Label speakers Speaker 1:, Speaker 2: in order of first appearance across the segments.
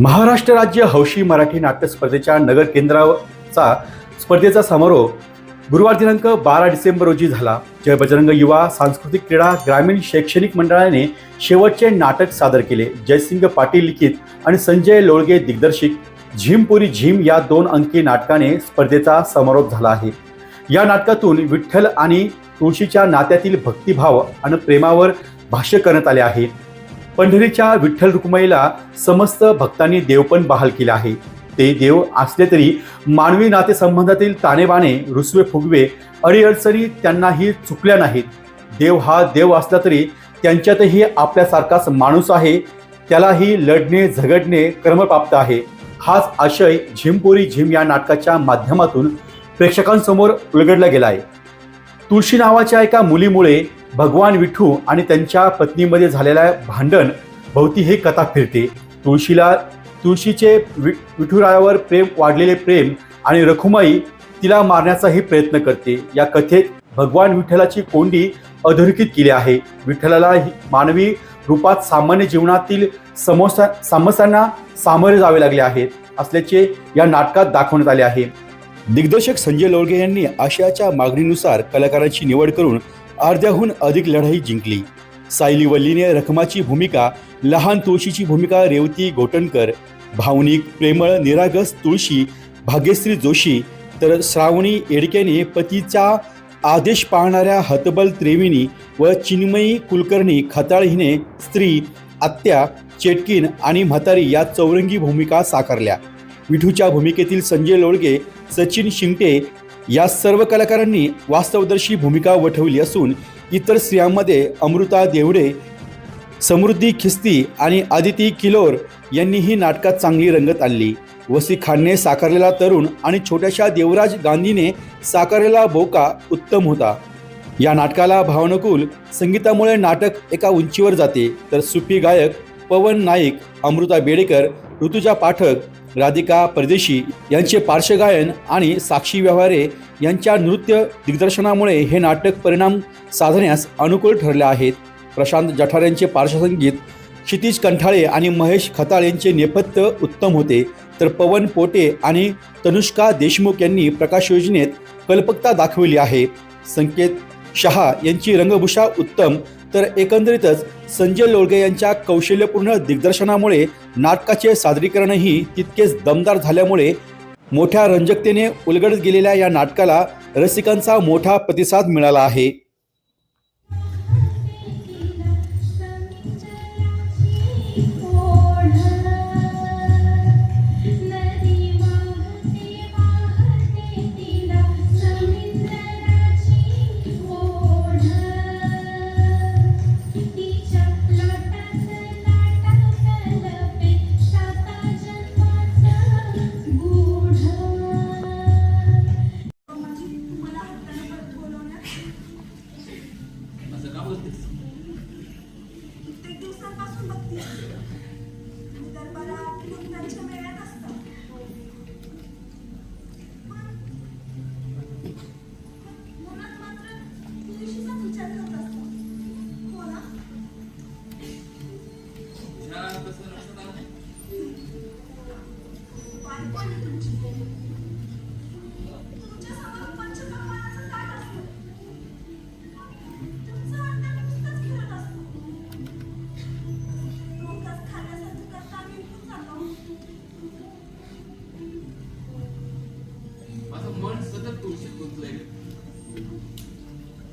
Speaker 1: महाराष्ट्र राज्य हौशी मराठी नाट्य स्पर्धेच्या नगर केंद्राचा स्पर्धेचा समारोप गुरुवार दिनांक बारा डिसेंबर रोजी झाला. जय बजरंग युवा सांस्कृतिक क्रीडा ग्रामीण शैक्षणिक मंडळाने शेवटचे नाटक सादर केले. जयसिंग पाटील लिखित आणि संजय लोळगे दिग्दर्शित झिमपुरी झिम या दोन अंकी नाटकाने स्पर्धेचा समारोप झाला आहे. या नाटकातून विठ्ठल आणि तुळशीच्या नात्यातील भक्तिभाव आणि प्रेमावर भाष्य करण्यात आले आहे. पंढरीच्या विठ्ठल रुक्माईला समस्त भक्तांनी देवपण बहाल केले आहे. ते देव असले तरी मानवी नातेसंबंधातील ताणेबाणे रुसवे फुगवे अडीअडचणी त्यांनाही चुकल्या नाहीत. देव हा देव असला तरी त्यांच्यातही आपल्यासारखाच माणूस आहे. त्यालाही लढणे झगडणे क्रमप्राप्त आहे. हाच आशय झिमपोरी झिम या नाटकाच्या माध्यमातून प्रेक्षकांसमोर उलगडला गेला आहे तुळशी नावाच्या एका मुलीमुळे भगवान विठू आणि त्यांच्या पत्नीमध्ये झालेल्या भांडण भोवती हे कथा फिरते. तुळशीला तुळशीचे वि विठुरायावर प्रेम वाढलेले प्रेम आणि रखुमाई तिला मारण्याचाही प्रयत्न करते. या कथेत भगवान विठ्ठलाची कोंडी अधोरेखित केली आहे. विठ्ठलाला मानवी रूपात सामान्य जीवनातील समस्या समस्यांना सामोरे जावे लागले आहेत असल्याचे या नाटकात दाखवण्यात आले आहे. दिग्दर्शक संजय लोळगे यांनी आशयाच्या मागणीनुसार कलाकारांची निवड करून अर्ध्याहून अधिक लढाई जिंकली. सायली वल्लीने रखमाची भूमिका लहान तुळशीची भूमिका रेवती गोटणकर भावनिक प्रेमळ निरागस तुळशी भाग्यश्री जोशी तर श्रावणी एडक्याने पतीचा आदेश पाळणाऱ्या हतबल त्रेविणी व चिन्मयी कुलकर्णी खताळ हिने स्त्री आत्या चेटकीन आणि म्हातारी या चौरंगी भूमिका साकारल्या. विठूच्या भूमिकेतील संजय लोळगे सचिन शिंगटे या सर्व कलाकारांनी वास्तवदर्शी भूमिका वठवली असून इतर स्त्रियांमध्ये अमृता देवडे समृद्धी खिस्ती आणि आदिती किलोर यांनीही नाटकात चांगली रंगत आणली. वसी खानने साकारलेला तरुण आणि छोट्याशा देवराज गांधीने साकारलेला बोका उत्तम होता. या नाटकाला भावनकुल संगीतामुळे नाटक एका उंचीवर जाते. तर सुपी गायक पवन नाईक अमृता बेडेकर ऋतुजा पाठक राधिका परदेशी यांचे पार्श्वगायन आणि साक्षी व्यवहारे यांच्या नृत्य दिग्दर्शनामुळे हे नाटक परिणाम साधण्यास अनुकूल ठरले आहेत. प्रशांत जठार यांचे पार्श्वसंगीत क्षितिज कंठाळे आणि महेश खताळ यांचे नेपथ्य उत्तम होते. तर पवन पोटे आणि तनुष्का देशमुख यांनी प्रकाश योजनेत कल्पकता दाखवली आहे. संकेत शहा यांची रंगभूषा उत्तम तर एकंदरीतच संजय लोळगे यांच्या कौशल्यपूर्ण दिग्दर्शनामुळे नाटकाचे सादरीकरणही तितकेच दमदार झाल्यामुळे मोठ्या रंजकतेने उलगडत गेलेल्या या नाटकाला रसिकांचा मोठा प्रतिसाद मिळाला आहे.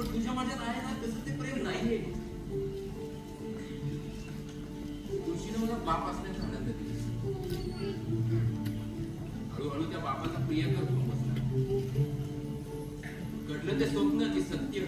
Speaker 2: पण तुझ्या माझ्यात आहे ना तसं ते प्रेम नाहीये तुळशीनं मला बाप असण्याचा आनंद दिला हळूहळू त्या बापाचा प्रिय करतो बसला. घडलं ते स्वप्न की सत्य.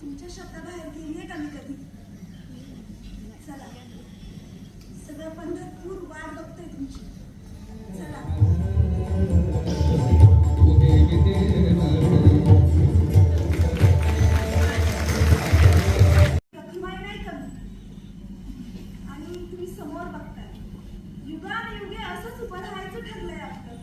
Speaker 3: तुमच्या शब्दाबाहेर गेलीये का मी कधी? चला. सगळं पंढरपूर वाट बघतोय तुमची. आणि तुम्ही समोर बघताय. युगान युगे असंच उभं राहायचं ठरलंय आपलं.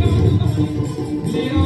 Speaker 3: Thank you.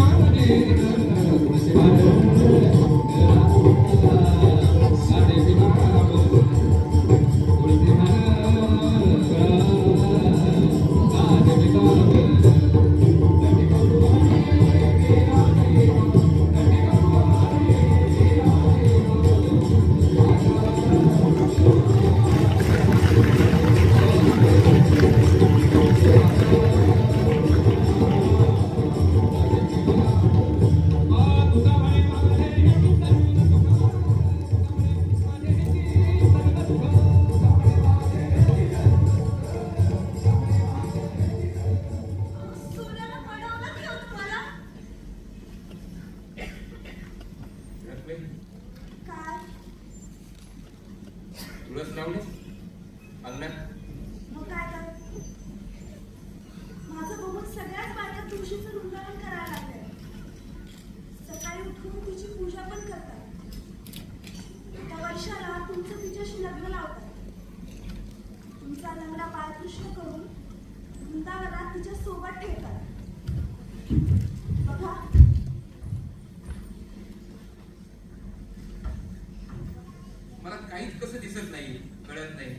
Speaker 2: मला काहीच कसं दिसत नाही कळत नाही.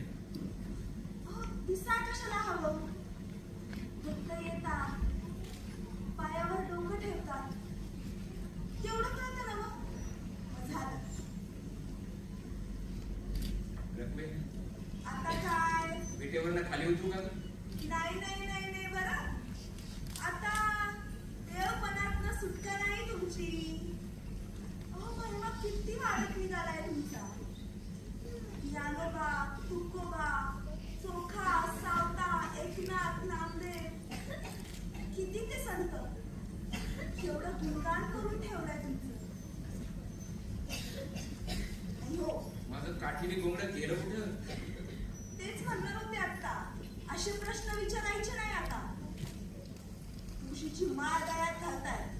Speaker 3: दिसा कशाला हवं? येतात. पायावर डोकं ठेवतात. तेवढं कळतं ना मग? झालं. आता काय?
Speaker 2: विटेवरनं खाली उतरू का? ग?
Speaker 3: नाही नाही नाही नाही बरं. आता देवपणातनं सुटका नाही तुमची. अहो किती वाढत निघालाय तुमचा. ज्ञानोबा तुकोबा चोखा सावता एकनाथ नामदेव. किती ते संत? एवढं गुणगान करून ठेवलंय तुमचं. हो
Speaker 2: माझं काठीने गोंगडं गेलं कुठं?
Speaker 3: तेच म्हणणार होते आता. असे प्रश्न विचारायचे नाही आता. तुळशीची माळ गळ्यात घालताय.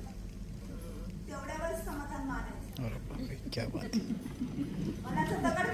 Speaker 3: मानायचं मनाचा दगड